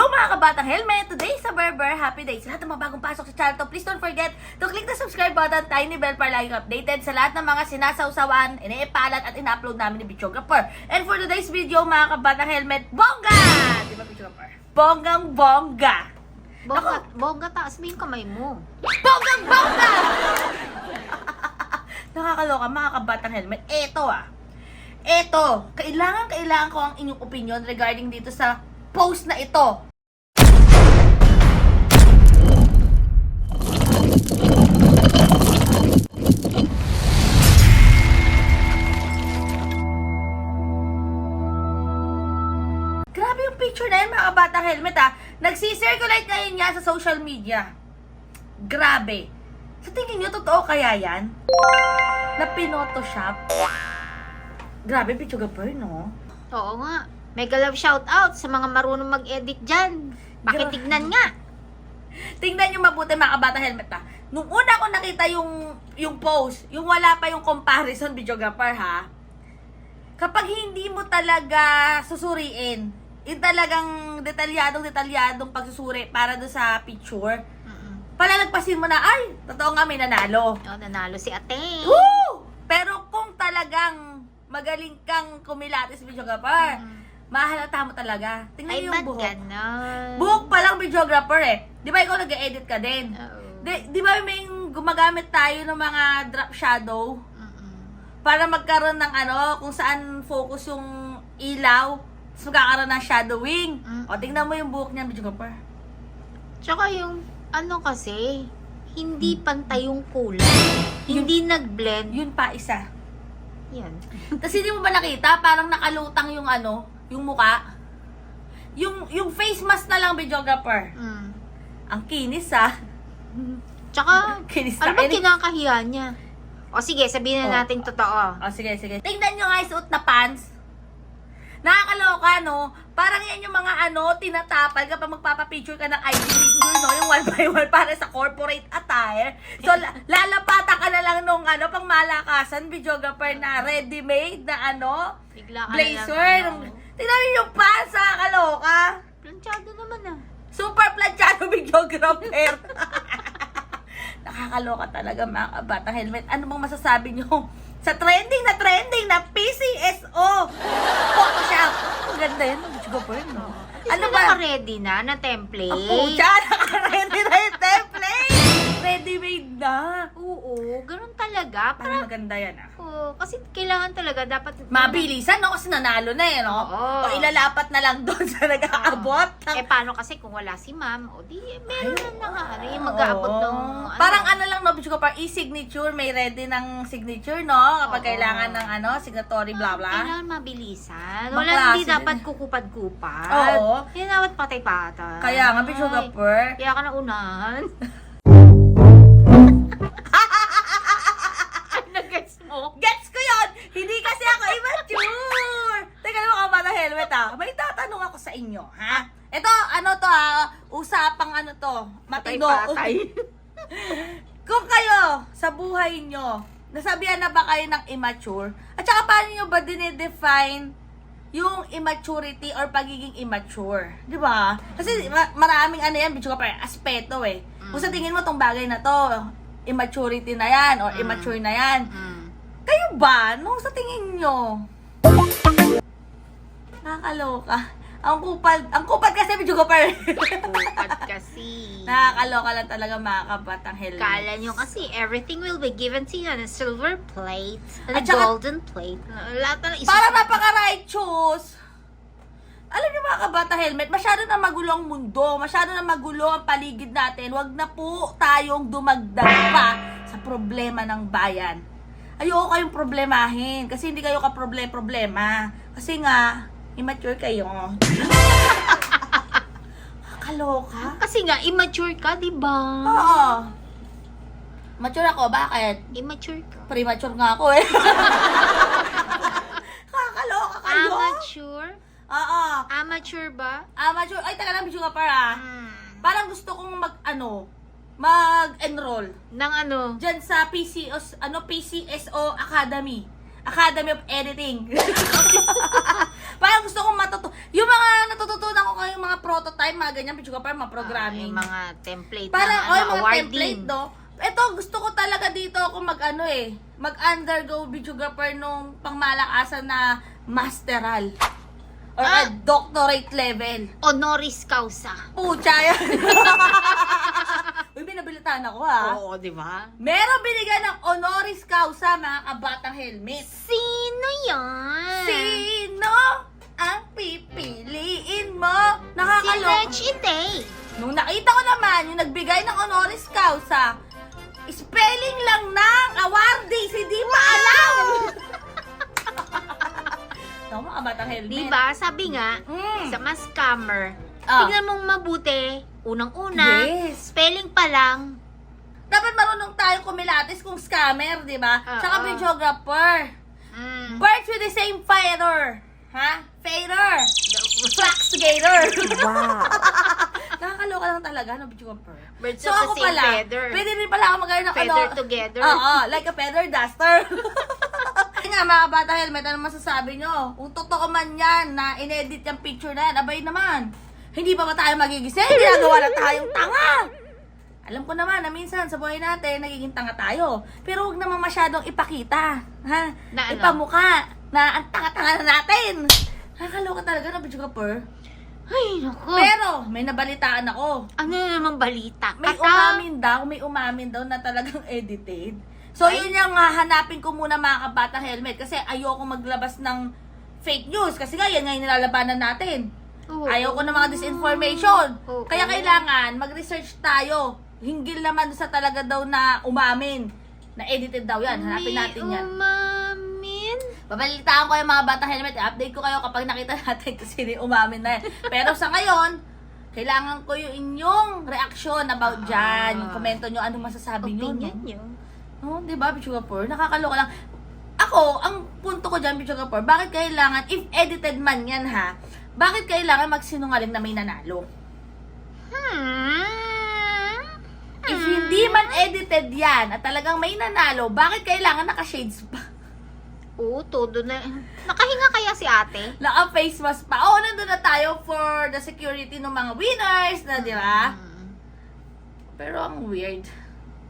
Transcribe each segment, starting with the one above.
Hello mga kabatang helmet! Today sa Berber, happy day! Sa lahat ng mga bagong pasok sa channel to, please don't forget to click the subscribe button, tiny bell para lagi kang updated sa lahat ng mga sinasawsawan, iniipalat at ina-upload namin ni Videographer. And for today's video mga kabatang helmet, bongga! Di ba Videographer? Bonggang bongga! Bongga, bongga taas mo yung kamay mo. Bonggang bongga! Nakakaloka mga kabatang helmet. Eto ah. Eto, kailangan kailangan ko ang inyong opinion regarding dito sa post na ito. Picture na yun mga kabatang helmet ah. Nagsisirculate ngayon niya sa social media. Grabe. Sa tingin niyo, totoo kaya yan? Na pinotoshop? Grabe, picture no? Oo nga. Mega love shout out sa mga marunong mag-edit dyan. Gra- Bakit tignan nga? Tingnan niyo mabuti mga kabata helmet ha. Nung una ko nakita yung yung post, yung wala pa yung comparison videographer ha. Kapag hindi mo talaga susuriin, yung talagang detalyadong detalyadong pagsusuri para do sa picture, Mm-mm. palalagpasin mo na, ay, totoo nga may nanalo. Oh, nanalo si ate. Woo! Pero kung talagang magaling kang kumilatis videographer, Mm. mahalata mo talaga. Tingnan Ay, niyo yung ba't buhok. ganon? Buhok pa lang videographer eh. Di ba ikaw nag-edit ka din? Oo. Di, di ba may gumagamit tayo ng mga drop shadow Mm-mm. para magkaroon ng ano, kung saan focus yung ilaw, tapos magkakaroon ng shadowing. Mm. O, tingnan mo yung buhok niya, videographer. Tsaka yung, ano kasi, hindi pantay yung kulay. Hindi nag-blend. Yun pa isa. Yan. Tapos hindi mo ba nakita, parang nakalutang yung ano, yung muka? Yung, yung face mask na lang, videographer. Mm. Ang kinis ah. Tsaka, Kinis ano ba kinakahiya niya? O sige, sabihin Oh. na natin totoo. O, sige, sige. Tingnan nyo nga yung suot na pants. Nakakaloka, no? Parang yan yung mga ano, tinatapal kapag magpapapicture ka ng ID picture, no? Yung one by one para sa corporate attire. So, la- lalapata ka na lang nung ano, pang malakasan, videographer na ready-made na ano, Bigla ka blazer. na lang, ano. Tingnan yung pants, nakakaloka. Planchado naman ah. Super planchado videographer. Nakakaloka talaga mga kabatang helmet. Ano bang masasabi nyo sa trending na trending na PCSO Photoshop? Ang ganda yun, videographer, no? Ano ba? ready na na template? Apo, dyan, naka-ready na yung template! Ready-made na. Oo, ganun talaga. Parang Para, maganda yan, ah. oo, kasi kailangan talaga dapat... Mabilisan, no? Kasi nanalo na eh, no? Oo. O ilalapat na lang doon sa nag-aabot. ng- Eh, paano kasi kung wala si ma'am? O di, meron Ay, na nga, ano, yung mag-aabot Oo. ng... Parang ano lang, no, Bicho par e-signature, may ready ng signature, no? Kapag Oo. kailangan ng ano, signatory, bla bla. Kailangan mabilisan. Wala, hindi klase dapat din. kupad-kupad. Oo. Hindi dapat patay-patay. Kaya nga, Ay, par Kaya ka na unahan. Ay, nag-gets mo? Gets ko yun! Hindi kasi ako immature! Teka naman helmet ah. May tatanong ako sa inyo, ha? Ito, ano to ah, usapang ano to, matino. Patay-patay. Kung kayo, sa buhay nyo, nasabihan na ba kayo ng immature? At saka paano nyo ba dinedefine yung immaturity or pagiging immature? Di ba? Kasi ma- maraming ano yan, bitch pa, aspeto eh. Kung sa tingin mo tong bagay na to, immaturity na yan or Mm. immature na yan. Mm. Kayo ba? Nung sa tingin nyo? Nakakaloka. Ang kupal, ang kupal kasi medyo kupal. Kupad kasi. Nakakaloka lang talaga mga kabatang helmet. Kala nyo kasi everything will be given to you on a silver plate, on a At saka- golden plate. Lahat na lang Para napaka-righteous. Alam niyo mga kabata helmet, masyado na magulo ang mundo, masyado na magulo ang paligid natin. Huwag na po tayong dumagdag pa sa problema ng bayan. Ayoko kayong problemahin kasi hindi kayo ka-problem-problema. Kasi nga, immature kayo. Kaloka. Kasi nga, immature ka, di ba? Oo. Mature ako, bakit? Immature ka. Premature nga ako eh. Kakaloka kayo. Amateur? Oo. Amateur ba? Amateur. Ay, taga lang, Bicho ka para. Hmm. Parang gusto kong mag, ano, mag-enroll. Nang ano? Diyan sa PCOS, ano, PCSO Academy. Academy of Editing. Parang gusto kong matuto. Yung mga natututunan ko kayo, mga prototype, mga ganyan, picture ka pa, mga programming. Ah, yung mga template Parang, ng oh, ano, yung mga awarding. template, no? Ito, gusto ko talaga dito ako mag-ano eh, mag-undergo videographer nung pangmalakasan na masteral. Or Ah. a doctorate level. Honoris causa. Pucha yan. Uy, binabilitaan ako ha. Oo, di ba? Meron binigyan ng honoris causa mga kabatang helmet. Sino yan? Reggie Day. Nung nakita ko naman yung nagbigay ng honoris causa, spelling lang ng awardees, hindi pa alam. Naku, mga batang helmet. Di ba? Sabi nga, Mm. sa mga scammer, Ah. tignan mong mabuti, unang-una, Yes. spelling pa lang, Dapat marunong tayong kumilatis kung scammer, di ba? Tsaka ah. videographer. mm, Birds with the same feather. Ha? Feather. Flux together. wow. Nakakaloka lang talaga, no, videographer. Birds So ako pala, feather. pwede rin pala ako mag ng Feather ano, together. Oo, like a feather duster. Nga mga bata helmet, ano masasabi nyo? Kung totoo man yan na inedit yung picture na yan, abay naman. Hindi pa ba tayo magigising? Ginagawa na tayong tanga. Alam ko naman na minsan sa buhay natin, nagiging tanga tayo. Pero huwag naman masyadong ipakita. Ha? Na ano? Ipamuka na ang tanga-tanga na natin. Nakakaloka talaga na video per. Ay, naku. Pero, may nabalitaan ako. ano namang balita? May Kata- umamin daw, may umamin daw na talagang edited. So, Ay. yun yung ah, hanapin ko muna mga kabata helmet. Kasi ayoko maglabas ng fake news. Kasi nga, yan nga yung nilalabanan natin. Oo. Ayaw ko ng mga disinformation. Oo. Kaya kailangan mag-research tayo. Hinggil naman sa talaga daw na umamin. Na edited daw yan. Hanapin natin yan. umamin? Babalitaan ko yung mga batang helmet. I-update ko kayo kapag nakita natin kung sino umamin na yan. Pero sa ngayon, kailangan ko yung inyong reaction about dyan. Yung komento nyo, ano masasabi nyo. Opinion No? nyo. Oh, di ba, Bichugapur? Nakakaloka lang. Ako, ang punto ko dyan, Bichugapur, bakit kailangan, if edited man yan ha, bakit kailangan magsinungaling na may nanalo? Hmm. If hindi man edited yan at talagang may nanalo, bakit kailangan naka-shades pa? Oo, todo na. Nakahinga kaya si ate? Naka-face mask pa. Oo, nandun na tayo for the security ng mga winners na, di ba? Hmm. Pero ang weird.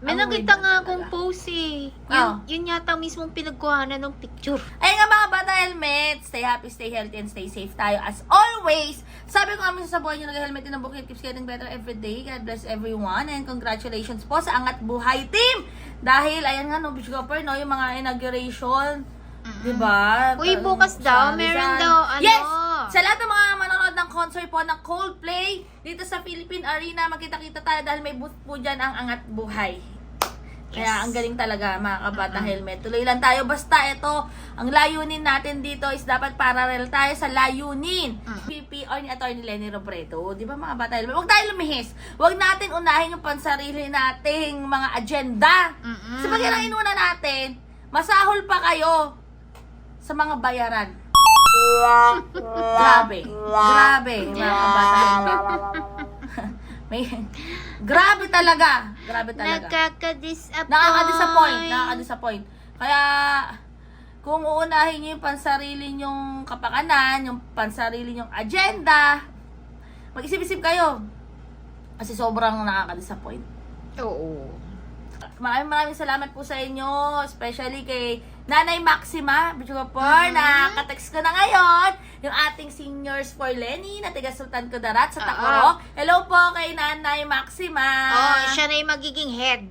May Ang nakita weird nga na akong talaga. post eh. Yun, Oh. yun yata mismong pinagkuhanan ng picture. Ayun nga mga bata helmet, stay happy, stay healthy, and stay safe tayo as always. Sabi ko kami sa buhay nyo nag-helmet din ang bukid, keeps getting better every day. God bless everyone and congratulations po sa Angat Buhay Team! Dahil, ayan nga no, Gopper, no, yung mga inauguration, di ba? Uy, bukas daw, meron daw, ano? Yes! Sa lahat ng mga manonood ng concert po ng Coldplay, dito sa Philippine Arena, magkita-kita tayo dahil may booth po dyan ang Angat Buhay. Kaya Yes. ang galing talaga mga kabata helmet. Tuloy lang tayo. Basta ito, ang layunin natin dito is dapat parallel tayo sa layunin. Mm. PPR ni Atty. Lenny Robredo. Di ba mga bata helmet? Huwag tayo lumihis. Huwag natin unahin yung pansarili nating mga agenda. Mm-mm. Sa bagay lang inuna natin, masahol pa kayo sa mga bayaran. Grabe. Grabe, mga kabata helmet. May, grabe talaga. Grabe talaga. Nakaka-disappoint. Nakaka-disappoint. Nakaka-disappoint. Kaya, kung uunahin nyo yung pansarili nyong kapakanan, yung pansarili nyong agenda, mag-isip-isip kayo. Kasi sobrang nakaka-disappoint. Oo. Maraming maraming salamat po sa inyo, especially kay Nanay Maxima, Bichugapur, na katext ko na ngayon, yung ating seniors for Lenny, na taga Sultan Kudarat sa. Tacorok. Hello po kay Nanay Maxima. Oh, siya na yung magiging head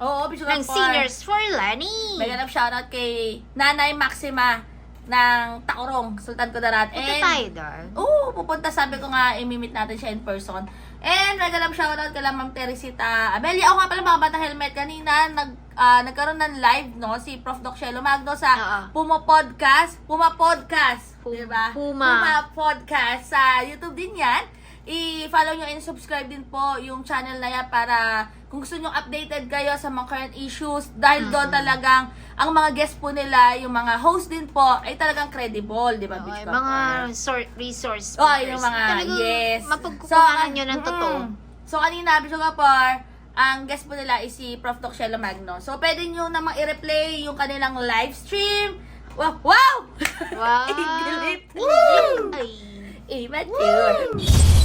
Oo, Bichugapur. ng Seniors for Lani. May ganap shoutout kay Nanay Maxima ng Tacorong, Sultan Kudarat. Punta tayo doon. Oo, pupunta. Sabi ko nga, i-meet natin siya in person. And may ganap shoutout kay Ma'am Teresita Amelia. Ako nga pala mga batang helmet. Kanina, nag, ah, nagkaroon ng live, no? Si Prof. Doc Shelo Magno sa Oo. Puma Podcast. Puma Podcast. Pu- diba? Puma. Podcast. Sa YouTube din yan. I-follow nyo and subscribe din po yung channel na yan para kung gusto nyo updated kayo sa mga current issues dahil doon talagang ang mga guest po nila, yung mga host din po ay talagang credible, di ba? Oo, Beach mga sor- resource Oh, yung mga, Talagang yes. Mapagkukuhanan So, nyo ng mm, totoo. So, kanina, Bishop Kapar, ang guest po nila is si Prof. Doc Shelo Magno. So, pwede nyo namang i-replay yung kanilang live stream Wow! Wow! Wow! English. Ay. Immature.